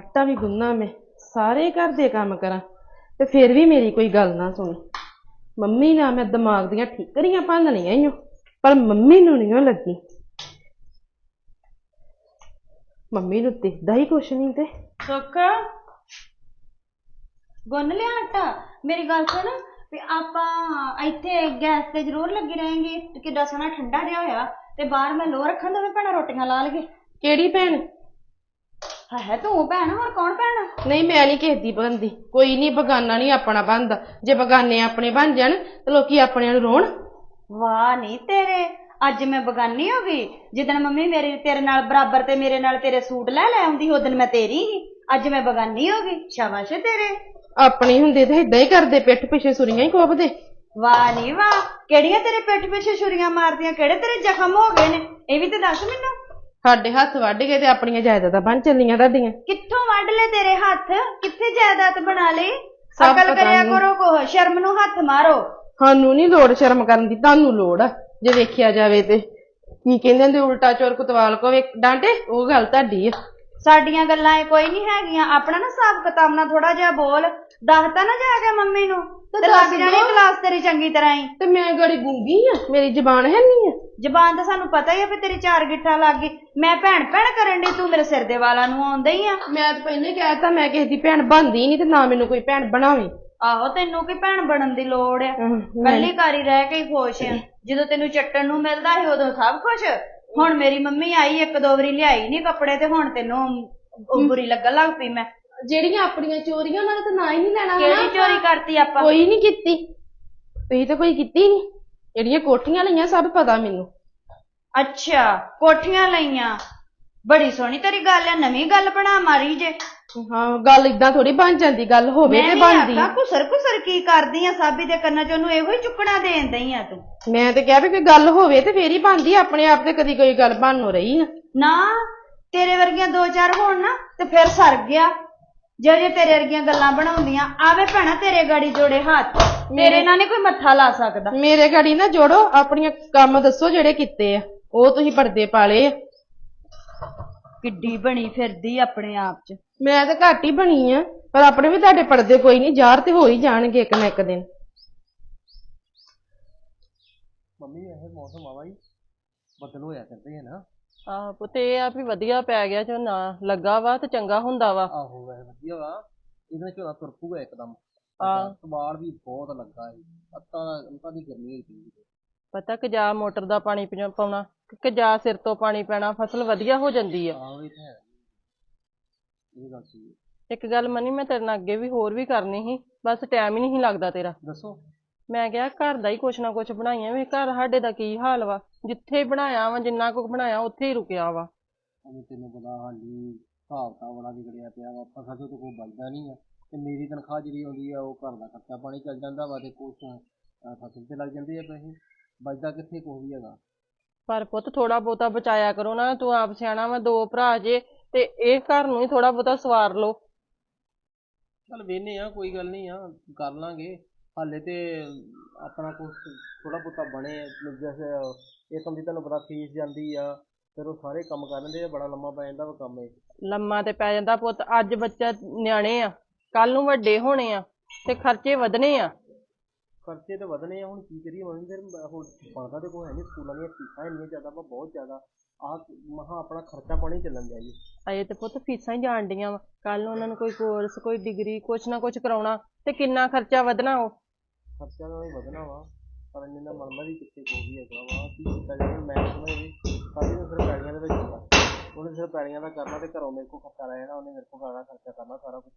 ਆਟਾ ਵੀ ਗੁੰਨਾ ਮੈਂ ਸਾਰੇ ਘਰ ਦੇ ਕੰਮ ਕਰਾਂ। ਤੇ ਫਿਰ ਵੀ ਮੇਰੀ ਕੋਈ ਗੱਲ ਨਾ ਸੁਣ। ਮੰਮੀ ਨਾਲ ਮੈਂ ਦਿਮਾਗ ਦੀਆਂ ਠੀਕਰੀਆਂ ਭੰਨਣੀਆਂ ਈ ਓ ਪਰ ਮੰਮੀ ਨੂੰ ਨਹੀਂ ਲੱਗੀ। ਮੰਮੀ ਨੂੰ ਦਿਖਦਾ ਹੀ ਕੁਛ ਨਹੀਂ ਤੇ। ਸੁੱਖ ਗੁੰਨ ਲਿਆ ਆਟਾ? ਮੇਰੀ ਗੱਲ ਸੁਣ ਵੀ ਆਪਾਂ ਇੱਥੇ ਗੈਸ ਤੇ ਜ਼ਰੂਰ ਲੱਗੀ ਰਹੇਂਗੇ ਕਿੱਡਾ ਸੋਹਣਾ ਠੰਡਾ ਜਿਹਾ ਹੋਇਆ ਤੇ ਬਾਹਰ ਮੈਂ ਲੋ ਰੱਖਣ ਦੋਵੇਂ ਭੈਣਾਂ ਰੋਟੀਆਂ ਲਾ ਲਈਏ। ਕਿਹੜੀ ਭੈਣ? ਹੈ ਤੂੰ ਭੈਣ ਹੋਰ ਕੌਣ ਭੈਣ? ਨਹੀਂ ਮੈਂ ਨਹੀਂ ਕਿਸੇ ਦੀ ਬਣਦੀ ਕੋਈ ਨਹੀਂ ਬਗਾਨਾ ਨਹੀਂ ਆਪਣਾ ਬਣਦਾ ਜੇ ਬਗਾਨੇ ਆਪਣੇ ਬਣ ਜਾਣ ਤੇ ਲੋਕੀ ਆਪਣਿਆਂ ਨੂੰ ਰੋਣ। ਵਾਹ ਨਹੀਂ ਤੇਰੇ। ਅੱਜ ਮੈਂ ਬਗਾਨੀ ਹੋ ਗਈ। ਜਿੱਦਣ ਮੰਮੀ ਮੇਰੀ ਤੇਰੇ ਨਾਲ ਬਰਾਬਰ ਤੇ ਮੇਰੇ ਨਾਲ ਤੇਰੇ ਸੂਟ ਲੈ ਲੈ ਆਉਂਦੀ ਉਦੋਂ ਮੈਂ ਤੇਰੀ ਹੀ। ਅੱਜ ਮੈਂ ਬਗਾਨੀ ਹੋ ਗਈ। ਸ਼ਾਬਾਸ਼ ਏ ਤੇਰੇ। ਆਪਣੇ ਹੁੰਦੇ ਤੇ ਇਦਾਂ ਹੀ ਕਰਦੇ ਪਿੱਠ ਪਿੱਛੇ ਸੁਰੀਆਂ ਹੀ ਕੋਪਦੇ ਵਾਹ ਨਹੀਂ ਵਾਹ। ਕਿਹੜੀਆਂ ਤੇਰੇ ਪਿੱਠ ਪਿੱਛੇ ਛੁਰੀਆਂ ਮਾਰਦੀਆਂ? ਕਿਹੜੇ ਤੇਰੇ ਜ਼ਖਮ ਹੋ ਗਏ ਨੇ? ਇਹ ਵੀ ਤੇ ਦੱਸ ਮੈਨੂੰ। ਸਾਡੇ ਹੱਥ ਵੱਢ ਗਏ ਤੇ ਆਪਣੀਆਂ ਜਾਇਦਾਦਾਂ ਬਣ ਚੱਲੀਆਂ ਤੁਹਾਡੀਆਂ। ਕਿੱਥੋਂ ਵੱਢ ਲੈ ਤੇਰੇ ਹੱਥ? ਕਿੱਥੇ ਜਾਇਦਾਦ ਬਣਾ ਲਈ? ਸਭ ਅਕਲ ਪਤਾ ਕਰਿਆ। ਕਰੋ ਕੋ ਸ਼ਰਮ ਨੂੰ ਹੱਥ ਮਾਰੋ। ਸਾਨੂੰ ਨਹੀਂ ਲੋੜ ਸ਼ਰਮ ਕਰਨ ਦੀ ਤੁਹਾਨੂੰ ਲੋੜ ਆ ਜੇ ਵੇਖਿਆ ਜਾਵੇ ਤੇ। ਕੀ ਕਹਿੰਦੇ ਹੁੰਦੇ ਉਲਟਾ ਚੋਰ ਕੁਤਵਾਲ ਕੋ ਵੇ ਡਾਂਟੇ ਉਹ ਗੱਲ ਤੁਹਾਡੀ ਆ। ਸਾਡੀਆਂ ਗੱਲਾਂ ਇਹ ਕੋਈ ਨਹੀਂ ਹੈਗੀਆਂ ਆਪਣਾ ਨਾ ਹਿਸਾਬ ਕਿਤਾਬ ਨਾਲ ਥੋੜਾ ਜਿਹਾ ਬੋਲ ਦੱਸਤਾ ਨਾ ਜਾ ਕੇ ਮੰਮੀ ਨੂੰ। ਤੇ ਲੱਗ ਜਾਣੀ। ਕਲਾਸ ਤੇਰੀ ਚੰਗੀ ਤਰ੍ਹਾਂ ਹੀ। ਤੇ ਮੈਂ ਗੜੀ ਗੂੰਗੀ ਆ ਮੇਰੀ ਜ਼ਬਾਨ ਹੈ ਨਹੀਂ ਆ। ਜ਼ਬਾਨ ਤਾਂ ਸਾਨੂੰ ਪਤਾ ਹੀ ਆ ਵੀ ਤੇਰੀ ਚਾਰ ਗਿੱਠਾ ਲੱਗ ਗਈ। ਮੈਂ ਭੈਣ ਭੈਣ ਕਰਨ ਦੀ ਤੂੰ ਮੇਰੇ ਸਿਰ ਦੇ ਵਾਲਾਂ ਨੂੰ ਆਉਂਦਾ ਹੀ ਆ। ਮੈਂ ਤਾਂ ਪਹਿਲੇ ਕਹਿਤਾ ਮੈਂ ਕਿਸੇ ਦੀ ਭੈਣ ਬਣਦੀ ਨਹੀਂ ਤੇ ਨਾ ਮੈਨੂੰ ਕੋਈ ਭੈਣ ਬਣਾਵੇ। ਆਹੋ ਤੈਨੂੰ ਕੀ ਭੈਣ ਬਣਨ ਦੀ ਲੋੜ ਆ? ਕੱਲੀ ਘਰ ਹੀ ਰਹਿ ਕੇ ਹੀ ਖੁਸ਼ ਆ। ਜਦੋਂ ਤੈਨੂੰ ਚੱਟਣ ਨੂੰ ਮਿਲਦਾ ਸੀ ਉਦੋਂ ਸਭ ਕੁਝ ਹੁਣ ਮੇਰੀ ਮੰਮੀ ਆਈ ਇੱਕ ਦੋ ਵਾਰੀ ਲਿਆਈ ਨਹੀਂ ਕੱਪੜੇ ਤੇ ਹੁਣ ਤੈਨੂੰ ਬੁਰੀ ਲੱਗਣ ਲੱਗ ਪਈ ਮੈਂ। ਜਿਹੜੀਆਂ ਆਪਣੀਆਂ ਚੋਰੀਆਂ ਉਹਨਾਂ ਨੇ ਤਾਂ ਨਾ ਹੀ ਨਹੀਂ ਲੈਣਾ ਕਿਹੜੀ ਹਨਾ। ਚੋਰੀ ਕਰਤੀ ਆਪਾਂ? ਕੋਈ ਨਹੀਂ ਕੀਤੀ। ਤੁਸੀਂ ਤਾਂ ਕੋਈ ਕੀਤੀ ਨਹੀਂ। ਜਿਹੜੀਆਂ ਕੋਠੀਆਂ ਲਈਆਂ ਸਭ ਪਤਾ ਮੈਨੂੰ। ਅੱਛਾ ਕੋਠੀਆਂ ਲਈਆਂ। ਬੜੀ ਸੋਹਣੀ ਤੇਰੀ ਗੱਲ ਆ ਨਵੀਂ ਗੱਲ ਬਣਾ ਮਾਰੀ ਜੇ। ਹਾਂ ਗੱਲ ਇਦਾਂ ਥੋੜੀ ਬਣ ਜਾਂਦੀ ਗੱਲ ਹੋਵੇ ਤੇ ਬਣਦੀ। ਆਖਾਂ ਕੁਸਰ ਕੁਸਰ ਕੀ ਕਰਦੀ ਆ ਸਾਬੀ ਦੇ ਕੰਨਾਂ ਚ ਉਹਨੂੰ ਇਹੋ ਹੀ ਚੁੱਕਣਾ ਦੇਣ ਦਈ ਆ ਤੂੰ। ਮੈਂ ਤੇ ਕਿਹਾ ਵੀ ਕੋਈ ਗੱਲ ਹੋਵੇ ਤੇ ਫੇਰ ਹੀ ਬਣਦੀ ਆਪਣੇ ਆਪ ਤੇ ਕਦੀ ਕੋਈ ਗੱਲ ਬਣ ਹੋ ਰਹੀ ਆ। ਨਾ ਤੇਰੇ ਵਰਗੀਆਂ ਦੋ ਚਾਰ ਹੋਣ ਨਾ ਤੇ ਫਿਰ ਸਰ ਗਿਆ। ਜਿਹੜੇ ਤੇਰੇ ਵਰਗੀਆਂ ਗੱਲਾਂ ਬਣਾਉਂਦੀਆਂ ਆਵੇ ਭੈਣਾ ਤੇਰੇ ਗਾੜੀ ਜੋੜੇ ਹੱਥ। ਤੇਰੇ ਨਾਲ ਨੀ ਕੋਈ ਮੱਥਾ ਲਾ ਸਕਦਾ। ਮੇਰੇ ਗਾੜੀ ਨਾ ਜੋੜੋ ਆਪਣੀਆਂ ਕੰਮ ਦੱਸੋ ਜਿਹੜੇ ਕੀਤੇ ਆ। ਉਹ ਤੁਸੀਂ ਪਰਦੇ ਪਾਲੇ ਆ। ਕਿੱਡੀ ਬਣੀ ਫਿਰਦੀ ਆਪਣੇ ਆਪ ਚ। ਮੈਂ ਤਾਂ ਘੱਟ ਹੀ ਬਣੀ ਆ ਪਰ ਆਪਣੇ ਵੀ ਤੁਹਾਡੇ ਪਰਦੇ ਕੋਈ ਨਹੀਂ ਜ਼ਾਹਰ ਤੇ ਹੋ ਹੀ ਜਾਣਗੇ ਇੱਕ ਨਾ ਇੱਕ ਦਿਨ। ਮੰਮੀ ਇਹ ਮੌਸਮ ਆਵਾ ਹੀ ਬਦਲ ਹੋਇਆ ਕਰਦੇ ਹੈ ਨਾ। ਆਹ ਪੁੱਤ ਇਹ ਆ ਵੀ ਵਧੀਆ ਪੈ ਗਿਆ ਝੋਨਾ ਲੱਗਾ ਵਾ ਤੇ ਚੰਗਾ ਹੁੰਦਾ ਵਾ। ਆਹੋ ਵੈਸੇ ਵਧੀਆ ਵਾ। ਇਹਦੇ ਨਾਲ ਝੋਲਾ ਤੁਰ ਪੂਗਾ ਇੱਕਦਮ। ਹਾਂ। ਸਵਾਲ ਵੀ ਬਹੁਤ ਲੱਗਾ ਹੈ ਅੱਤਾ ਅੰਤਾ ਦੀ ਗਰਮੀ ਹੋਈ ਪਈ। ਪਤਾ ਕਿ ਜਾ ਮੋਟਰ ਦਾ ਪਾਣੀ ਪਾਉਣਾ ਕਿ ਜਾ ਸਿਰ ਤੋਂ ਪਾਣੀ ਪੈਣਾ ਫਸਲ ਵਧੀਆ ਹੋ ਜਾਂਦੀ ਆ। ਆਹੋ ਇਹ ਤਾਂ ਹੈ। ਇਹ ਗੱਲ ਹੈ। ਇੱਕ ਗੱਲ ਮੰਨੀ ਮੈਂ ਤੇਰੇ ਨਾਲ ਅੱਗੇ ਵੀ ਹੋਰ ਵੀ ਕਰਨੀ ਸੀ ਬਸ ਟਾਈਮ ਹੀ ਨਹੀਂ ਲੱਗਦਾ ਤੇਰਾ। ਦੱਸੋ। ਮੈਂ ਕਿਹਾ ਘਰ ਦਾ ਹੀ ਕੁਛ ਨਾ ਕੁਛ ਬਣਾਈਆਂ ਵੀ ਘਰ ਸਾਡੇ ਦਾ ਕੀ ਹਾਲ ਵਾ। ਜਿੱਥੇ ਬਣਾਇਆ ਵਾ ਜਿੰਨਾ ਕੁ ਬਣਾਇਆ ਉੱਥੇ ਹੀ ਰੁਕਿਆ ਵਾ। ਅਜੇ ਤੈਨੂੰ ਪਤਾ ਹਾਲੀ ਹਿਸਾਬ ਤਾਂ ਬੜਾ ਵਿਗੜਿਆ ਪਿਆ ਵਾ ਫਸਲ ਤੋਂ ਤਾਂ ਕੋਈ ਬਚਦਾ ਨਹੀਂ ਆ। ਤੇ ਮੇਰੀ ਤਨਖਾਹ ਜਿਹੜੀ ਆਉਂਦੀ ਆ ਉਹ ਘਰ ਦਾ ਖਰਚਾ ਪਾਣੀ ਚੱਲ ਜਾਂਦਾ ਵਾ ਤੇ ਕੁਛ ਅਹ, ਫਸਲ ਤੇ ਲੱਗ ਜਾਂਦੇ ਆ ਪੈਸੇ। ਬਚਦਾ ਕਿੱਥੇ ਕੁਛ ਵੀ ਹੈਗਾ। ਪਰ ਪੁੱਤ ਥੋੜਾ ਬਹੁਤਾ ਬਚਾਇਆ ਕਰੋ ਨਾ ਤੂੰ ਆਪ ਸਿਆਣਾ ਵਾ ਦੋ ਭਰਾ ਜੇ ਤੇ ਇਹ ਘਰ ਨੂੰ ਹੀ ਥੋੜਾ ਬਹੁਤਾ ਸਵਾਰ ਲਓ। ਚੱਲ ਵੇਨੇ ਆ ਕੋਈ ਗੱਲ ਨਹੀਂ ਆ ਕਰ ਲਾਂਗੇ। ਹਾਲੇ ਤੇ ਆਪਣਾ ਕੁਛ ਥੋੜਾ ਬਹੁਤਾ ਬਣੇ ਜੈਸੇ ਇਹ ਦੀ ਤੁਹਾਨੂੰ ਪਤਾ ਫੀਸ ਜਾਂਦੀ ਆ ਫਿਰ ਉਹ ਸਾਰੇ ਕੰਮ ਕਰ ਲੈਂਦੇ ਆ ਬੜਾ ਲੰਮਾ ਪੈ ਜਾਂਦਾ ਵਾ ਕੰਮ ਇਹ। ਲੰਮਾ ਤੇ ਪੈ ਜਾਂਦਾ ਪੁੱਤ ਅੱਜ ਬੱਚਾ ਨਿਆਣੇ ਆ ਕੱਲ ਨੂੰ ਵੱਡੇ ਹੋਣੇ ਆ ਤੇ ਖਰਚੇ ਵਧਣੇ ਆ। ਖਰਚੇ ਤੇ ਵਧਣੇ ਆ ਹੁਣ ਕੀ ਕਰੀਏ ਮੰਮੀ ਫਿਰ ਮ- ਹੁਣ ਬਣਦਾ ਤੇ ਕੋਈ ਹੈ ਨਹੀਂ ਸਕੂਲਾਂ ਦੀਆਂ ਫੀਸਾਂ ਇੰਨੀਆਂ ਜ਼ਿਆਦਾ ਵਾ ਬਹੁਤ ਜ਼ਿਆਦਾ। ਆਹ ਮਹਾ ਆਪਣਾ ਖਰਚਾ ਪਾਣੀ ਚੱਲਣ ਦਿਆ ਜੀ। ਅਜੇ ਤੇ ਪੁੱਤ ਫੀਸਾਂ ਹੀ ਜਾਣ ਡੀਆਂ ਵਾ ਕੱਲ ਨੂੰ ਉਹਨਾਂ ਨੂੰ ਕੋਈ ਕੋਰਸ ਕੋਈ ਡਿਗਰੀ ਕੁਛ ਨਾ ਕੁਛ ਕਰਾਉਣਾ ਤੇ ਕਿੰਨਾ ਖਰਚਾ ਵਧਣਾ ਉਹ। ਖਰਚਾ ਤਾਂ ਵੀ ਵਧਣਾ ਵਾ ਪਰ ਇੰਨੇ ਦਾ ਮਨਦਾ ਵੀ ਕਿੱਥੇ ਕੋਈ ਵੀ ਹੈਗਾ ਵਾ ਕੀ ਕੀਤਾ ਜਾਵੇ ਮੈਂ ਸਮਝ ਵੀ ਸਾਡੀ ਤਾਂ ਸਿਰਫ ਪੈੜੀਆਂ ਦੇ ਵਿੱਚ ਹੁੰਦਾ। ਉਹਨੇ ਸਿਰਫ ਪੈੜੀਆਂ ਦਾ ਕਰਨਾ ਤੇ ਘਰੋਂ ਮੇਰੇ ਕੋਲ ਖਰਚਾ ਰਹਿਣਾ ਉਹਨੇ ਮੇਰੇ ਕੋਲ ਕਰਨਾ ਖਰਚਾ ਕਰਨਾ ਸਾਰਾ ਕੁਝ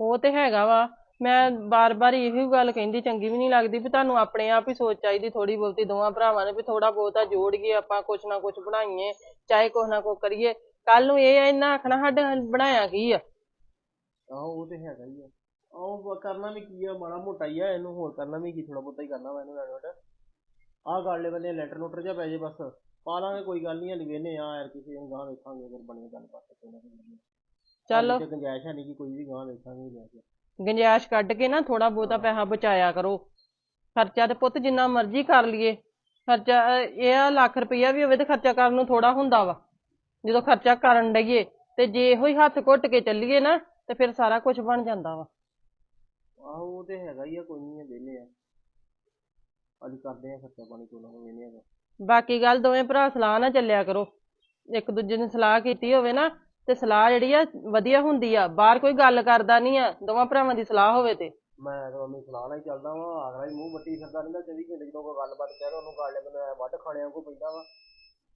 ਉਹ ਤੇ ਹੈਗਾ ਵਾ ਮੈਂ ਬਾਰ-ਬਾਰ ਇਹੀ ਗੱਲ ਕਹਿੰਦੀ ਚੰਗੀ ਵੀ ਨਹੀਂ ਲੱਗਦੀ ਵੀ ਤੁਹਾਨੂੰ ਆਪਣੇ ਆਪ ਹੀ ਸੋਚ ਚਾਹੀਦੀ ਥੋੜੀ ਬਹੁਤੀ ਦੋਵਾਂ ਭਰਾਵਾਂ ਨੇ ਵੀ ਥੋੜਾ ਬਹੁਤਾ ਜੋੜੀਏ ਆਪਾਂ ਕੁਛ ਨਾ ਕੁਛ ਬਣਾਈਏ ਚਾਹੇ ਕੁਛ ਨਾ ਕੁਛ ਕਰੀਏ। ਕੱਲ ਨੂੰ ਇਹ ਇਹਨਾਂ ਆਖਣਾ ਸਾਡੇ ਨਾਲ ਬਣਾਇਆ ਕੀ ਆ? ਆਹੋ ਉਹ ਤੇ ਹੈਗਾ ਹੀ ਆ। ਆਹੋ ਕਰਨਾ ਵੀ ਕੀ ਆ ਮਾੜਾ ਮੋਟਾ ਹੀ ਆ ਇਹਨੂੰ ਹੋਰ ਕਰਨਾ ਵੀ ਕੀ ਥੋੜਾ ਬਹੁਤਾ ਹੀ ਕਰਨਾ ਵਾ ਇਹਨੂੰ ਐਡਵਰਟ ਆਹ ਗਾਲੇ ਬੰਦੇ ਲੈਟਰ ਲੂਟਰ ਜਿਹਾ ਪੈ ਜੇ ਬਸ। ਪਾ ਲਾਂਗੇ ਕੋਈ ਗੱਲ ਨਹੀਂ ਹਲੀ ਵੇਨੇ ਆ ਯਾਰ ਕਿਸੇ ਨੂੰ ਗਾਂ ਵੇਖਾਂਗੇ ਅਗਰ ਬਣੀ ਗੱਲ ਬਾਤ ਕੋਈ ਨਾ। ਕੋਈ ਚੱਲ ਤੇ ਗੁੰਜਾਇਸ਼ ਹੈ ਨਹੀਂ ਕਿ ਕੋਈ ਵੀ ਗਾਂ ਵੇਖਾਂਗੇ ਜਾ ਕੇ। ਗੁੰਜਾਇਸ਼ ਕੱਢ ਕੇ ਨਾ ਥੋੜਾ ਬਹੁਤਾ ਪੈਸਾ ਬਚਾਇਆ ਕਰੋ। ਖਰਚਾ ਤੇ ਪੁੱਤ ਜਿੰਨਾ ਮਰਜ਼ੀ ਕਰ ਲਈਏ। ਖਰਚਾ ਅਹ ਇਹ ਆ ਲੱਖ ਰੁਪਈਆ ਵੀ ਹੋਵੇ ਤੇ ਖਰਚਾ ਕਰਨ ਨੂੰ ਥੋੜਾ ਹੁੰਦਾ ਵਾ। ਜਦੋਂ ਖਰਚਾ ਕਰਨ ਡਈਏ ਤੇ ਤੇ ਜੇ ਇਹੋ ਹੀ ਹੱਥ ਘੁੱਟ ਕੇ ਚੱਲੀਏ ਨਾ ਤੇ ਫਿਰ ਸਾਰਾ ਕੁਝ ਬਣ ਜਾਂਦਾ ਵਾ। ਆਹੋ ਉਹ ਤੇ ਹੈਗਾ ਹੀ ਆ ਕੋਈ ਨਹੀਂ ਵਿਹਲੇ ਆ। ਅੱਜ ਕਰਦੇ ਆ ਖਰਚਾ ਪਾਣੀ ਕੋਈ ਨਾ ਕੋਈ ਵਿਹਲੇ ਆ ਬਾਕੀ ਗੱਲ ਦੋਵੇਂ ਭਰਾ ਸਲਾਹ ਨਾ ਚੱਲਿਆ ਕਰੋ। ਇੱਕ ਦੂਜੇ ਨੇ ਸਲਾਹ ਕੀਤੀ ਹੋਵੇ ਨਾ ਤੇ ਸਲਾਹ ਜਿਹੜੀ ਆ ਵਧੀਆ ਹੁੰਦੀ ਆ। ਬਾਹਰ ਕੋਈ ਗੱਲ ਕਰਦਾ ਨਹੀਂ ਆ ਦੋਵਾਂ ਭਰਾਵਾਂ ਦੀ ਸਲਾਹ ਹੋਵੇ ਤੇ। ਮੈਂ ਤਾਂ ਮੰਮੀ ਸਲਾਹ ਨਾਲ ਹੀ ਚੱਲਦਾ ਵਾਂ ਆਗਰਾ ਹੀ ਮੂੰਹ ਵੱਟੀ ਫਿਰਦਾ ਰਹਿੰਦਾ 24 ਘੰਟੇ ਜਦੋਂ ਕੋਈ ਗੱਲਬਾਤ ਕਹਿ ਦੋ ਉਹਨੂੰ ਗਾਲੇ ਬੰਦੇ ਵੱਢ ਖਾਣਿਆਂ ਕੋ ਪੈਂਦਾ ਵਾ।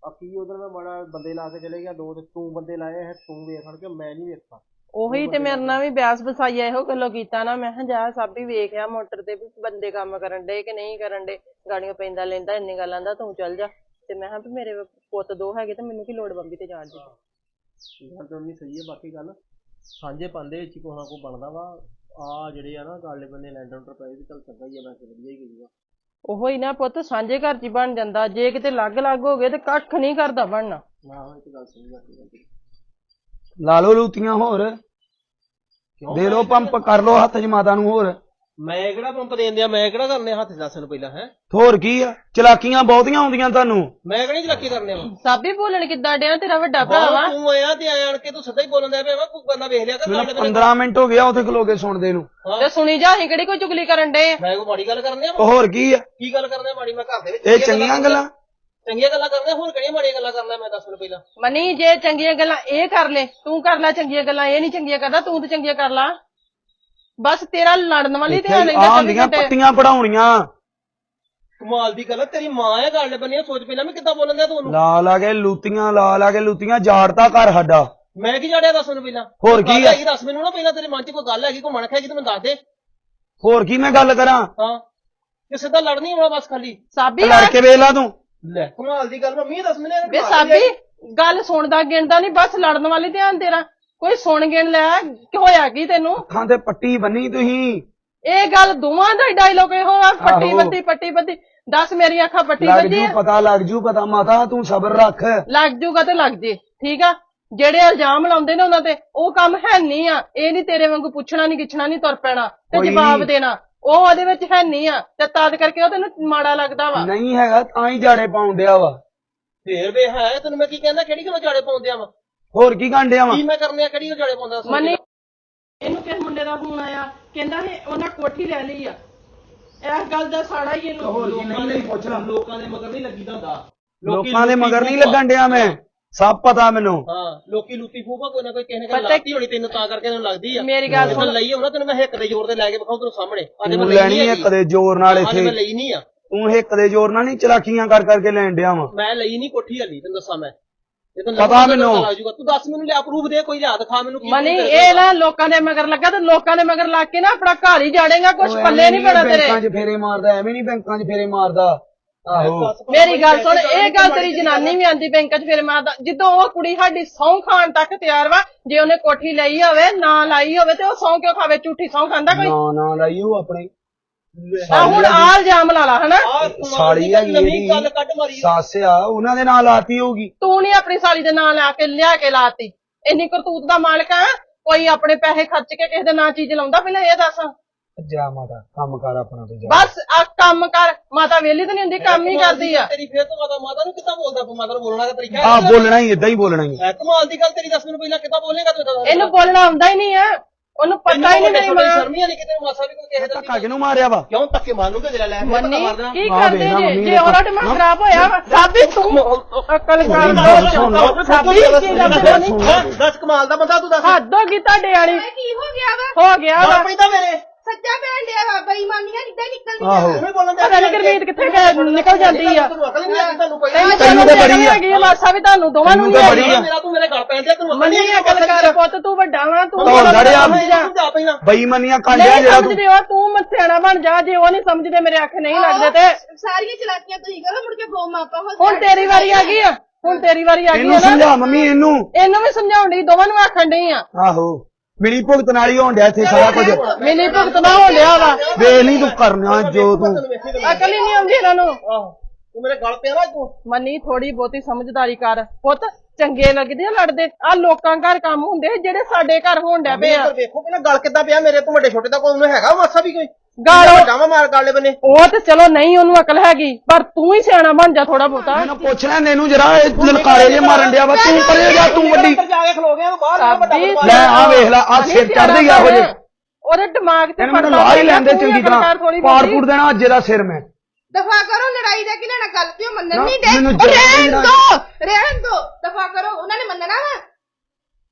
ਆ ਕੀ ਉਧਰ ਮੈਂ ਬੜਾ ਬੰਦੇ ਲਾ ਕੇ ਚਲੇ ਗਿਆ ਦੋ ਤੇ ਤੂੰ ਬੰਦੇ ਲਾਏ ਹੈ ਤੂੰ ਵੇਖਣ ਕੇ ਮੈਂ ਨਹੀਂ ਵੇਖਦਾ ਉਹੀ ਤੇ ਮੇਰੇ ਨਾਲ ਵੀ ਬਿਆਸ ਬਸਾਈਆ ਇਹੋ ਗੱਲੋਂ ਕੀਤਾ ਨਾ ਮੈਂ ਕਿਹਾ ਜਾ ਸਾਬੀ ਵੇਖਿਆ ਮੋਟਰ ਤੇ ਵੀ ਬੰਦੇ ਕੰਮ ਕਰਨ ਡੇ ਕਿ ਨਹੀਂ ਕਰਨ ਡੇ ਗਾੜੀਆਂ ਪੈਂਦਾ ਲੈਂਦਾ ਇੰਨੀ ਗੱਲਾਂ ਦਾ ਤੂੰ ਚੱਲ ਜਾ। ਤੇ ਮੈਂ ਕਿਹਾ ਵੀ ਮੇਰੇ ਪੁੱਤ ਦੋ ਹੈਗੇ ਤੇ ਮੈਨੂੰ ਕੀ ਲੋੜ ਬੰਬੀ ਤੇ ਜਾਣ ਦੀ? ਗੱਲ ਤਾਂ ਮੰਮੀ ਸਹੀ ਹੈ ਬਾਕੀ ਗੱਲ ਸਾਂਝੇ ਪੰਦੇ ਵਿੱਚ ਕੋਹ ਕੋ ਬਣਦਾ ਵਾ। ਆ ਜਿਹੜੇ ਆ ਨਾ ਗਾਲੇ ਉੱਟਰ ਪਏ ਵੀ ਚੱਲ ਚੰਗਾ ਹੀ ਆ ਵੈਸੇ ਵਧੀਆ ਹੀ ਗਈ ਉਹੋ ਹੀ ਨਾ ਪੁੱਤ ਸਾਂਝੇ ਘਰ ਚ ਹੀ ਬਣ ਜਾਂਦਾ। ਜੇ ਕਿਤੇ ਲੱਗ-ਲੱਗ ਹੋ ਗਏ ਤੇ ਕੱਖ ਨਹੀਂ ਕਰਦਾ ਬਣਨਾ। ਨਾ ਉਹ ਇੱਕ ਗੱਲ ਸਹੀ ਬਾਕੀ ਲਾ ਲਓ ਲੂਤੀਆਂ ਹੋਰ। ਦੇ ਲਓ ਪੰਪ ਕਰ ਲਓ ਹੱਥ 'ਚ ਮਾਤਾ ਨੂੰ ਹੋਰ। ਮੈਂ ਕਿਹੜਾ ਪੰਪ ਦੇਣ ਦਿਆ? ਮੈਂ ਕਿਹੜਾ ਕਰਨੇ ਹੱਥ ਦੱਸ ਨੂੰ ਪਹਿਲਾਂ ਹੈ? ਹੋਰ ਕੀ ਆ? ਚਲਾਕੀਆਂ ਬਹੁਤੀਆਂ ਆਉਂਦੀਆਂ ਤੁਹਾਨੂੰ। ਮੈਂ ਕਿਹੜੀ ਚਲਾਕੀ ਕਰਨੇ ਵਾ ਸਾਬੀ ਬੋਲਣ ਕਿੱਦਾਂ ਡਿਆ ਤੇਰਾ ਵੱਡਾ ਭਰਾ ਵਾ। ਤੂੰ ਆਇਆ ਤੇ ਆਣ ਕੇ ਤੂੰ ਸਿੱਧਾ ਹੀ ਬੋਲਣ ਦਿਆ ਪਿਆ ਵਾ? ਕੋਈ ਬੰਦਾ ਵੇਖ ਲਿਆ ਕਰ ਮੈਨੂੰ 15 ਮਿੰਟ ਹੋ ਗਿਆ ਉੱਥੇ ਖਲੋ ਕੇ ਸੁਣਦੇ ਨੂੰ। ਤੇ ਸੁਣੀ ਜਾ ਅਸੀਂ ਕਿਹੜੀ ਕੋਈ ਚੁਗਲੀ ਕਰਨ ਡੇ ਆ? ਮੈਂ ਕੋਈ ਮਾੜੀ ਗੱਲ ਕਰਨੇ ਆ? ਹੋਰ ਕੀ ਆ? ਕੀ ਗੱਲ ਕਰਨੇ ਆ ਮਾੜੀ? ਮੈਂ ਘਰ ਦੇ ਵਿੱਚ ਇਹ ਚੰਗੀਆਂ ਗੱਲਾਂ। ਚੰਗੀਆਂ ਗੱਲਾਂ ਕਰਨੇ ਹੋਰ ਕਿਹੜੀਆਂ ਮਾੜੀਆਂ ਗੱਲਾਂ ਕਰਨਾ ਮੈਂ ਦੱਸ ਪਹਿਲਾਂ? ਮਨੀ ਜੇ ਚੰਗੀਆਂ ਗੱਲਾਂ ਇਹ ਕਰ ਲੈ ਤੂੰ ਕਰ ਲੈ ਚੰਗੀਆਂ ਗੱਲਾਂ ਇਹ ਨਹੀਂ ਚੰਗੀਆਂ ਕਰਦਾ ਤੂੰ ਤੇ ਚੰਗੀਆਂ ਕਰ ਲਾ। ਬਸ ਤੇਰਾ ਲੜਨ ਵਾਲੀ ਧਿਆਨ ਆ ਰਹਿੰਦਾ ਹੁੰਦੀਆਂ ਪੱਟੀਆਂ ਪੜਾਉਣੀਆਂ ਕਮਾਲ ਦੀ ਗੱਲ ਆ, ਤੇਰੀ ਮਾਂ ਆ ਗੱਲ ਬੰਨੀ ਸੋਚ ਪਹਿਲਾਂ ਮੈਂ ਕਿੱਦਾਂ ਬੋਲਣ ਦਿਆ ਤੁਹਾਨੂੰ ਲਾ ਲਾ ਕੇ ਲੂਤੀਆਂ ਲਾ ਲਾ ਕੇ ਲੂਤੀਆਂ ਜਾੜਤਾ ਘਰ ਸਾਡਾ। ਮੈਂ ਕੀ ਜਾੜਿਆ ਦੱਸ ਮੈਨੂੰ ਪਹਿਲਾਂ? ਹੋਰ ਕੀ ਹੈਗੀ ਦੱਸ ਮੈਨੂੰ ਨਾ ਪਹਿਲਾਂ ਤੇਰੇ ਮਨ 'ਚ ਕੋਈ ਗੱਲ ਹੈਗੀ ਕੋਈ ਮਣਖ ਹੈਗੀ ਤੂੰ ਮੈਨੂੰ ਦੱਸ ਦੇ। ਹੋਰ ਕੀ ਮੈਂ ਗੱਲ ਕਰਾਂ? ਹਾਂ। ਕਿ ਸਿੱਧਾ ਲੜਨੀ ਹੋਣਾ ਬਸ ਖਾਲੀ। ਸਾਬੀ ਲੜ ਕੇ ਵੇਖ ਲਾ ਤੂੰ। ਲੈ। ਕਮਾਲ ਦੀ ਗੱਲ ਮੰਮੀ ਇਹ ਦੱਸ ਮੈਨੂੰ ਵੇ ਸਾਬੀ ਗੱਲ ਸੁਣਦਾ ਗਿਣਦਾ ਨਹੀਂ ਬਸ ਲੜਨ ਵਾਲੀ ਧਿਆਨ ਤੇਰਾ ਕੋਈ ਸੁਣ ਗਿਣ ਲੈ ਕਿ ਹੋਇਆ ਕੀ ਤੈਨੂੰ? ਅੱਖਾਂ ਤੇ ਪੱਟੀ ਬੰਨੀ ਤੁਸੀਂ। ਇਹ ਗੱਲ ਦੋਵਾਂ ਦਾ ਡਾਇਲੋਗ ਇਹੋ ਆ ਪੱਟੀ ਆਹੋ। ਬੱਤੀ ਪੱਟੀ ਬੱਤੀ ਦੱਸ ਮੇਰੀਆਂ ਅੱਖਾਂ ਪੱਟੀ ਲੱਗ ਬੱਜੀ ਜੂ ਪਤਾ ਲੱਗ ਜੂ ਪਤਾ ਮਾਤਾ ਤੂੰ ਸਬਰ ਰੱਖ। ਲੱਗ ਜੂਗਾ ਤੇ ਲੱਗ ਜੇ ਠੀਕ ਆ? ਜਿਹੜੇ ਇਲਜ਼ਾਮ ਲਾਉਂਦੇ ਨੇ ਉਹਨਾਂ ਤੇ ਉਹ ਕੰਮ ਹੈ ਨਹੀਂ ਆ। ਇਹ ਨਹੀਂ ਤੇਰੇ ਵਾਂਗੂ ਪੁੱਛਣਾ ਨਹੀਂ ਗਿੱਛਣਾ ਨਹੀਂ ਤੁਰ ਪੈਣਾ ਤੇ ਜਵਾਬ। ਦੇਣਾ। ਉਹ ਉਹਦੇ ਵਿੱਚ ਹੈ ਨਹੀਂ ਆ ਤੇ ਤਦ ਕਰਕੇ ਉਹ ਤੈਨੂੰ ਮਾੜਾ ਲੱਗਦਾ ਵਾ। ਨਹੀਂ ਹੈਗਾ ਤਾਂ ਹੀ ਜਾੜੇ ਪਾਉਣ ਡਿਆ ਵਾ। ਫੇਰ ਵੇ ਹੈ ਤੈਨੂੰ ਮੈਂ ਕੀ ਕਹਿੰਦਾ ਕਿਹੜੀ ਗੱਲੋਂ ਜਾੜੇ ਪਾਉਂਦਿਆ ਵਾ? ਹੋਰ ਕੀ ਕਾਂਡਿਆ ਵਾ? ਕੀ ਮੈਂ ਕਰਨੇ ਆ ਕਿਹੜੀ ਗੱਲੋਂ ਜਾੜੇ ਪਾਉਂਦਾ ਮਨੀ ਇਹਨੂੰ ਕਿਸ ਮੁੰਡੇ ਦਾ ਫੋਨ ਆਇਆ? ਕਹਿੰਦਾ ਇਹ ਉਹਨਾਂ ਕੋਠੀ ਲੈ ਲਈ ਆ। ਇਸ ਗੱਲ ਦਾ ਸਾੜਾ ਹੀ ਇਹਨੂੰ। ਲੋਕਾਂ ਦੇ ਮਗਰ ਨਹੀਂ ਲੱਗੀਦਾ ਹੁੰਦਾ। ਲੋਕਾਂ ਦੇ ਮਗਰ ਨਹੀਂ ਲੱਗਣ ਡਿਆ ਮੈਂ। ਸਭ ਪਤਾ ਮੈਨੂੰ। ਹਾਂ ਲੋਕੀ ਲੁੱਟੀ ਫੂਫਾ ਕੋਈ ਨਾ ਕੋਈ ਕਿਸੇ ਨੇ ਪਤਾ ਗੱਲ ਲਾਤੀ ਹੋਣੀ ਤੈਨੂੰ ਤਾਂ ਕਰਕੇ ਤੈਨੂੰ ਲੱਗਦੀ ਆ। ਮੇਰੀ ਗੱਲ ਜਦੋਂ ਸੁਣ। ਲਈ ਹੋਣਾ ਤੈਨੂੰ ਮੈਂ ਹਿੱਕ ਦੇ ਜ਼ੋਰ ਤੇ ਲੈ ਕੇ ਵਿਖਾਉਂ ਤੈਨੂੰ ਸਾਹਮਣੇ। ਅੱਜ ਮੈਂ ਤੂੰ ਲੈਣੀ ਹੈ ਕਦੇ ਜ਼ੋਰ ਨਾਲ ਅੱਜ ਮੈਂ ਇੱਥੇ ਲਈ ਨਹੀਂ ਆ। ਤੂੰ ਹਿੱਕ ਦੇ ਜ਼ੋਰ ਨਾਲ ਨਹੀਂ ਚਲਾਕੀਆਂ ਕਰ ਕਰਕੇ ਲੈਣ ਡਿਆ ਵਾ। ਮੈਂ ਲਈ ਨਹੀਂ ਕੋਠੀ ਹਲੀ ਤੈਨੂੰ ਦੱਸਾਂ ਮੈਂ। ਪਤਾ ਲੱਗਦਾ ਮੈਨੂੰ। ਲੱਗ ਜਾਊਗਾ। ਤੂੰ ਦੱਸ ਮੈਨੂੰ ਲਿਆ ਪ੍ਰੂਫ ਦੇ ਕੋਈ ਲਿਆ ਦਿਖਾ ਮੈਨੂੰ ਕੀ ਮਨੀ proof ਇਹ ਨਾ ਲੋਕਾਂ ਦੇ ਮਗਰ ਲੱਗਾ ਤੇ ਲੋਕਾਂ ਦੇ ਮਗਰ ਲੱਗ ਕੇ ਨਾ ਆਪਣਾ ਘਰ ਹੀ ਜਾੜੇਗਾ ਕੁਝ ਪੱਲੇ ਨਹੀਂ ਪੈਣਾ ਤੇਰੇ। ਬੈਂਕਾਂ 'ਚ ਫੇਰੇ ਮਾਰਦਾ ਐਵੇਂ ਨਹੀਂ ਬੈਂਕਾਂ 'ਚ ਫੇਰੇ ਮਾਰਦਾ। ਆਹੋ ਮੇਰੀ ਗੱਲ ਸੁਣ ਇਹ ਗੱਲ ਤੇਰੀ ਜਨਾਨੀ ਵੀ ਆਂਦੀ ਬੈਂਕ 'ਚ ਫਿਰ ਮਾਰਦਾ ਜਦੋਂ ਉਹ ਕੁੜੀ ਸਾਡੀ ਸਹੁੰ ਖਾਣ ਤੱਕ ਤਿਆਰ ਵਾ ਜੇ ਉਹਨੇ ਕੋਠੀ ਲਈ ਹੋਵੇ ਨਾ ਲਾਈ ਹੋਵੇ ਤੇ ਉਹ ਸਹੁੰ ਕਿਉਂ ਖਾਵੇ? ਝੂਠੀ ਸਹੁੰ ਖਾਂਦਾ ਕੋਈ? ਨਾ ਨਾ ਲਾਈ ਉਹ ਆਪਣੇ। ਆ ਹੁਣ ਆ ਇਲਜ਼ਾਮ ਲਾ ਲਾ ਹਨਾ? ਆਹ ਸਾਲੀ ਹੈਗੀ ਨਵੀਂ ਗੱਲ ਇਹਦੀ ਕੱਢ ਮਾਰੀ। ਸੱਸ ਆ ਉਹਨਾਂ ਦੇ ਨਾਲ ਲਾਤੀ ਹੋਊਗੀ। ਤੂੰ ਨਹੀਂ ਆਪਣੀ ਸਾਲੀ ਦੇ ਨਾਂ ਲਾ ਕੇ ਲਿਆ ਕੇ ਲਾਤੀ। ਇੰਨੀ ਕਰਤੂਤ ਦਾ ਮਾਲਕ ਆ? ਕੋਈ ਆਪਣੇ ਪੈਸੇ ਖਰਚ ਕੇ ਕਿਸੇ ਦੇ ਨਾਂ ਚੀਜ਼ ਲਾਉਂਦਾ? ਪਹਿਲਾਂ ਇਹ ਦੱਸ। ਜਾ ਮਾਤਾ ਕੰਮ ਕਰ ਆਪਣਾ ਤੇ ਜਾ। ਬਸ ਆ ਕੰਮ ਕਰ ਮਾਤਾ ਵੇਲੀ ਤਾਂ ਨਹੀਂ ਹੁੰਦੀ ਕੰਮ ਹੀ ਕਰਦੀ ਆ। ਤੇਰੀ ਫੇਰ ਤੋਂ ਮਾਤਾ ਮਾਤਾ ਨੂੰ ਕਿੱਦਾਂ ਬੋਲਦਾ ਤੂੰ ਮਾਤਾ ਨੂੰ ਬੋਲਣਾ ਦਾ ਤਰੀਕਾ ਆ ਬੋਲਣਾ ਹੀ ਇਦਾਂ ਹੀ ਬੋਲਣਾ ਹੀ। ਹੈ ਕਮਾਲ ਦੀ ਗੱਲ ਤੇਰੀ ਦੱਸ ਮੈਨੂੰ ਪਹਿਲਾਂ ਕਿੱਦਾਂ ਬੋਲੇਗਾ ਤੂੰ ਦੱਸ। ਇਹਨੂੰ ਬੋਲਣਾ ਆਉਂਦਾ ਹੀ ਨਹੀਂ ਆ। ਉਹਨੂੰ ਪਤਾ ਹੀ ਨਹੀਂ ਮੇਰੀ ਮਾਂ। ਸ਼ਰਮੀਆਂ ਨਹੀਂ ਕਿਤੇ ਮਾਸਾ ਵੀ ਕੋਈ ਕਿਸੇ ਦਾ ਧੱਕਾ ਕਿਹਨੂੰ ਮਾਰਿਆ ਵਾ? ਕਿਉਂ ਧੱਕੇ ਮਾਰ ਲੂਗਾ ਜਿਹੜਾ ਲੈ ਮੈਂ ਮੰਨੀ ਮਾਰ ਦੇਣਾ ਕੀ ਕਰਦੇ ਜੇ ਜੇ। ਉਹਦਾ ਦਿਮਾਗ ਖਰਾਬ ਹੋਇਆ ਵਾ ਸਾਬੀ ਤੂੰ ਅਕਲ ਕਰ। ਸਾਬੀ ਕੀ ਨਹੀਂ ਹੈਂ? ਦੱਸ ਕਮਾਲ ਦਾ ਬੰਦਾ ਤੂੰ ਦੱਸ। ਹੱਦ ਹੋ ਗਈ ਤੁਹਾਡੇ ਵਾਲੀ। ਕੀ ਹੋ ਗਿਆ ਵਾ? ਹੋ ਗਿਆ ਵਾ। ਮਾਰ ਪੈਂਦਾ ਮੇਰੇ। ਸੱਚਾ ਭੈਣ ਡਿਆ ਵਾ ਬੇਈਮਾਨੀਆਂ ਕਿੱਦਾਂ ਨਿਕਲਦੀਆਂ ਆਹੋ। ਤੂੰ ਬੋਲਣ ਪਤਾ ਨਹੀਂ ਗੁਰਮੀਤ ਕਿੱਥੇ ਗਿਆ ਨਿਕਲ ਜਾਂਦੀ ਆ। ਤੈਨੂੰ ਅਕਲ ਨਹੀਂ ਆਈ ਤੁਹਾਨੂੰ ਕੋਈ ਤੈਨੂੰ ਤੈਨੂੰ ਤਾਂ ਬੜੀ ਆ। ਹੈਗੀ ਆ ਮਾਸਾ ਵੀ ਤੁਹਾਨੂੰ ਦੋਵਾਂ ਨੂੰ ਤੈਨੂੰ ਨਹੀਂ ਤਾਂ ਹੈਗੀ ਬੜੀ ਆ। ਮੇਰਾ ਤੂੰ ਮੇਰੇ ਗਲ ਪੈਣ ਦਿਆ ਤੈਨੂੰ ਅਕਲ ਮੰਨੀ ਨਹੀਂ ਆ ਗੱਲ ਕਰ ਪੁੱਤ ਤੂੰ ਵੱਡਾ ਵਾ ਤੂੰ ਧੌਣ ਥੋੜ੍ਹਾ ਦੜਿਆ। ਸਮਝ ਜਾ। ਸਮਝਾ ਪਹਿਲਾਂ। ਬੇਈਮਾਨੀਆਂ ਕਾਂਡਿਆ ਨਹੀਂ ਜਿਹੜਾ ਤੂੰ ਸਮਝਦੇ ਹੋ ਤੂੰ ਮਸਿਆਣਾ ਬਣ ਜਾ ਜੇ ਉਹ ਨਹੀਂ ਸਮਝਦੇ ਮੇਰੇ ਅੱਖ ਨਹੀਂ ਲੱਗਦੇ ਤੇ। ਸਾਰੀਆਂ ਚਲਾਕੀਆਂ ਤੁਸੀਂ ਕਰੋ ਮੁੜ ਕੇ ਬੋ ਮਾਪਾ ਹੋ ਹੁਣ ਤੇਰੀ ਵਾਰੀ ਆ ਗਈ ਆ ਹੁਣ ਤੇਰੀ ਵਾਰੀ ਆ ਗਈ ਇਹਨੂੰ ਆ ਨਾ। ਮੰਮੀ ਇਹਨੂੰ। ਇਹਨੂੰ ਵੀ ਸਮਝਾਉਣ ਡਈ ਦੋਵਾਂ ਨੂੰ ਆਖਣ ਡਈ ਆ। ਆਹੋ। ਮਿਲੀ ਭੁਗਤ ਨਾਲ ਹੀ ਹੋਣ ਡਿਆ ਇੱਥੇ ਸਾਰਾ ਕੁਝ। ਮਿਲੀ ਭੁਗਤ ਨਾ ਹੋ ਲਿਆ ਵਾ। ਵੇਖ ਨਹੀਂ ਤੂੰ ਕਰਨਾ ਜੋ ਤੂੰ। ਅਕਲ ਹੀ ਨਹੀਂ ਆਉਂਦੀ ਇਹਨਾਂ ਨੂੰ। ਆਹੋ ਤੂੰ ਮੇਰੇ ਗਲ ਪਿਆ ਨਾ ਤੂੰ ਮੰਨੀ ਥੋੜੀ ਬਹੁਤੀ ਸਮਝਦਾਰੀ ਕਰ। ਪੁੱਤ ਚੰਗੇ ਲੱਗਦੇ ਆ ਲੜਦੇ। ਆ ਲੋਕਾਂ ਘਰ ਕੰਮ ਹੁੰਦੇ ਜਿਹੜੇ ਸਾਡੇ ਘਰ ਹੋਣ ਡੈ ਪਏ ਆ। ਵੇਖੋ ਪਹਿਲਾਂ ਗਲ ਕਿੱਦਾਂ ਪਿਆ ਮੇਰੇ ਤੋਂ ਵੱਡੇ ਛੋਟੇ ਦਾ ਕੋਈ ਉਹਨੂੰ ਹੈਗਾ ਮਾਸਾ ਵੀ ਕੋਈ? ਗਾਲ ਉਹ- ਵੱਡਾ ਵਾ ਮਾਰ ਗਾਲੇ ਬੰਨੇ? ਉਹ ਤੇ ਚਲੋ ਨਹੀਂ ਉਹਨੂੰ ਅਕਲ ਹੈਗੀ ਪਰ ਤੂੰ ਹੀ ਸਿਆਣਾ ਬਣ ਜਾ ਥੋੜਾ ਬਹੁਤਾ। ਮੈਨੂੰ ਪੁੱਛ ਲੈ ਨੇਨੂੰ ਜਰਾ ਇਹ ਲਲਕਾਰੇ ਜੇ ਮਾਰਨ ਡਿਆ ਵਾ ਤੂੰ ਪਰੇ ਜਾ ਤੂੰ ਵੱਡੀ ਅੰਦਰ ਜਾ ਕੇ ਖਲੋ ਗਿਆ ਤੂੰ ਬਾਹਰ ਆ ਵੱਡਾ ਸਾਬੀ ਬਦਮਾਸ਼। ਲੈ ਆ ਵੇਖ ਲੈ ਆ ਸਿਰ ਚੜਦੇ ਗਿਆ ਹੋ ਜੇ ਉਹਦੇ ਦਿਮਾਗ ਤੇ ਇਹਨੂੰ ਮੈਨੂੰ ਲਾ ਹੀ ਲੈਂਦੇ ਚੰਗੀ ਤਰ੍ਹਾਂ। ਪੂੜ ਦੇਣਾ ਅੱਜ ਇਹਦਾ ਸਿਰ ਮੈਂ। ਦਫਾ ਕਰੋ ਲੜਾਈ ਦਾ ਕਿ ਲੈਣਾ ਗੱਲ ਕਿਉਂ ਮੰਨਣ ਨਾ, ਨਹੀਂ ਦੇ? ਮੈਨੂੰ ਉਹ ਜਰਾ ਰਹਿਣ ਨਹੀਂ ਦੋ ਰਹਿਣ ਦੋ ਦਫਾ ਕਰੋ ਉਹਨਾਂ ਨੇ ਮੰਨਣਾ ਵਾ?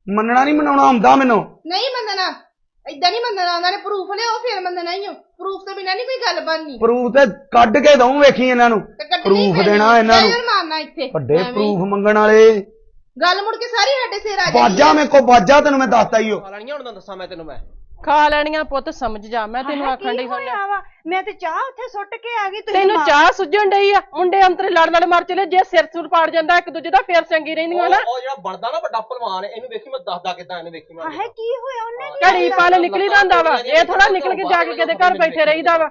ਮੰਨਣਾ ਨਹੀਂ ਮਨਾਉਣਾ ਆਉਂਦਾ ਮੈਨੂੰ। ਨਹੀਂ ਮੰਨਣਾ। ਏਦਾਂ ਨਹੀਂ ਮੰਨਣਾ ਉਹਨਾਂ ਨੇ ਪ੍ਰੂਫ ਲਿਆਓ ਫਿਰ ਮੰਨਣਾ ਹੀ ਹੋ ਪ੍ਰੂਫ ਤੋਂ ਬਿਨਾਂ ਨਹੀਂ ਕੋਈ ਗੱਲ ਬਣਨੀ। ਪ੍ਰੂਫ ਤੇ ਕੱਢ ਕੇ ਦਊਂ ਵੇਖੀ ਇਹਨਾਂ ਨੂੰ। ਤੇ ਕੱਢਣੀ ਪ੍ਰੂਫ ਪੈਣੀ। ਦੇਣਾ ਇਹਨਾਂ ਨੂੰ। ਫੇਰ ਮਾਰਨਾ ਇੱਥੇ। ਵੱਡੇ ਐਵੇਂ ਹੀ। ਪ੍ਰੂਫ ਮੰਗਣ ਵਾਲੇ। ਗੱਲ ਮੁੜ ਕੇ ਸਾਰੀ ਸਾਡੇ ਸਿਰ ਆ ਜਾਣੀ ਬਾਜਾ ਮੇਰੇ ਕੋ ਬਾਜਾ ਤੈਨੂੰ ਮੈਂ ਦੱਸਤਾ ਹੀ ਉਹ ਖਾ ਲੈਣੀਆਂ ਹੁਣ ਤਾਂ ਦੱਸਾਂ ਮੈਂ ਤੈਨੂੰ ਮੈਂ। ਖਾ ਲੈਣੀਆਂ ਪੁੱਤ ਸਮਝ ਜਾ। ਮੈਂ ਤੈਨੂੰ ਆਖਣ ਡਈ ਹੋਇਆ ਵਾ? ਮੈਂ ਤੇ ਚਾਹ ਉੱਥੇ ਸੁੱਟ ਕੇ ਆ ਗਈ ਤੁਸੀਂ ਤੈਨੂੰ ਮਾਰ- ਚਾਹ ਸੁੱਜਣ ਡਈ ਆ। ਮੁੰਡੇ ਅੰਤਰੇ ਲੜ ਲੜ ਮਰ ਚਲੇ ਜੇ ਸਿਰ ਸੁਰ ਪਾੜ ਜਾਂਦਾ ਇੱਕ ਦੂਜੇ ਦਾ ਫੇਰ ਚੰਗੀ ਰਹਿੰਦੀਆਂ ਨਾ। ਉਹ ਜਿਹੜਾ ਬਣਦਾ ਨਾ ਵੱਡਾ ਪਹਿਲਵਾਨ ਇਹਨੂੰ ਵੇਖੀ ਮੈਂ ਦੱਸਦਾ ਕਿਦਾਂ ਇਹਨੂੰ ਵੇਖੀ ਮੈਂ। ਹੈ ਕੀ ਹੋਇਆ? ਉਹਨੇ ਕੀ ਘੜੀ ਪਲ ਨਿਕਲੀ ਦਾ ਹੁੰਦਾ ਵਾ। ਇਹ ਥੋੜਾ ਨਿਕਲ ਕੇ ਜਾ ਕੇ ਕਿਤੇ ਘਰ ਬੈਠੇ ਰਹੀਦਾ ਵਾ।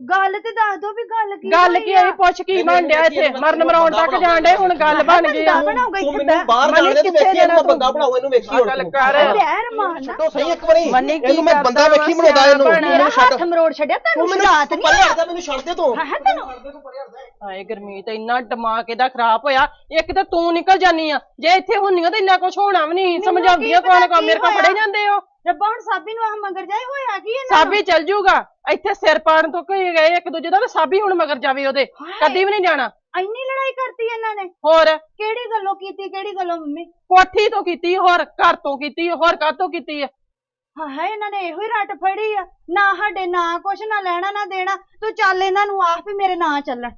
ਗੱਲ ਤੇ ਦੱਸ ਦੋ ਵੀ ਗੱਲ ਕੀ ਗੱਲ ਹੋਈ ਕੀ ਆ? ਆਈ ਪੁੱਛ ਕੀ ਬਣ ਡਿਆ ਇੱਥੇ? ਮਰਨ ਮਰਾਉਣ ਤੱਕ ਜਾਣ ਡੇ ਹੁਣ ਗੱਲ ਬਣ ਗਈ ਆ। ਤੂੰ ਇੱਥੇ ਮੈਨੂੰ ਬਾਹਰ ਜਾਣ ਦੇ ਤੂੰ ਵੇਖੀ ਇਹਨੂੰ ਬੰਦਾ ਬਣਾਉ ਇਹਨੂੰ ਵੇਖੀ ਹੁਣ ਗੱਲ ਤੂੰ। ਕਰ। ਪੈਰ ਮਾਰਨਾ ਛੱਡੋ ਸਹੀ ਇੱਕ ਵਾਰੀ। ਮਨੀ ਕੀ ਇਹਨੂੰ ਮੈਂ ਬੰਦਾ ਵੇਖੀ ਬਣਾਉਂਦਾ ਇਹਨੂੰ। ਸਿਆਣਾ ਮੈਨੂੰ ਛੱਡ। ਹੱਥ ਮਰੋੜ ਛੱਡਿਆ ਤੂੰ ਤੁਹਾਨੂੰ ਮੈਨੂੰ ਸ਼ਰਾਤ ਨਹੀਂ ਪਰੇ ਹਟ ਜਾ ਮੈਨੂੰ ਛੱਡ ਦੇ ਤੂੰ। ਹੈ ਤੈਨੂੰ ਹਾਏ ਗਰਮੀਤ ਇੰਨਾ ਦਿਮਾਗ ਇਹਦਾ ਖਰਾਬ ਹੋਇਆ। ਇੱਕ ਤਾਂ ਤੂੰ ਨਿਕਲ ਜਾਨੀ ਆ। ਜੇ ਇੱਥੇ ਹੁੰਨੀਆਂ ਤਾਂ ਇੰਨਾ ਕੁਝ ਹੋਣਾ ਵੀ ਨਹੀਂ। ਸਮਝਾਉਂਦੀਆਂ ਕੋਣ ਪਤਾ ਕੋ ਕੀ ਮੇਰੇ ਕੋਲ? ਫੜੇ ਜਾਂਦੇ ਹੋ। ਰੱਬਾ ਹੁਣ ਸਾਬੀ ਨੂੰ ਆਹ ਮਗਰ ਜਾਏ ਹੋਇਆ ਕੀ ਇਹਨਾਂ ਸਾਬੀ ਚੱਲ ਜੂਗਾ। ਇੱਥੇ ਸਿਰ ਪਾੜਨ ਤੋਂ ਕੋਈ ਗਏ ਇੱਕ ਦੂਜੇ ਦਾ ਤਾਂ ਸਾਬੀ ਹੁਣ ਮਗਰ ਜਾਵੇ ਉਹਦੇ। ਕਦੀ ਵੀ ਨਹੀਂ ਜਾਣਾ। ਇੰਨੀ ਲੜਾਈ ਕਰਤੀ ਇਹਨਾਂ ਨੇ। ਹੋਰ? ਕਿਹੜੀ ਗੱਲੋਂ ਕੀਤੀ ਕਿਹੜੀ ਗੱਲੋਂ ਮੰਮੀ? ਕੋਠੀ ਤੋਂ ਕੀਤੀ ਹੋਰ ਘਰ ਤੋਂ ਕੀਤੀ ਹੋਰ ਕਾਹ ਤੋਂ ਕੀਤੀ ਆ? ਹਾਂ ਹੈ ਇਹਨਾਂ ਨੇ ਇਹੋ ਹੀ ਰੱਟ ਫੜੀ ਆ। ਨਾ ਸਾਡੇ ਨਾ ਕੁਛ ਨਾ ਲੈਣਾ ਨਾ ਦੇਣਾ। ਤੂੰ ਚੱਲ ਇਹਨਾਂ ਨੂੰ ਆਖ ਵੀ ਮੇਰੇ ਨਾਂ ਚੱਲਣ।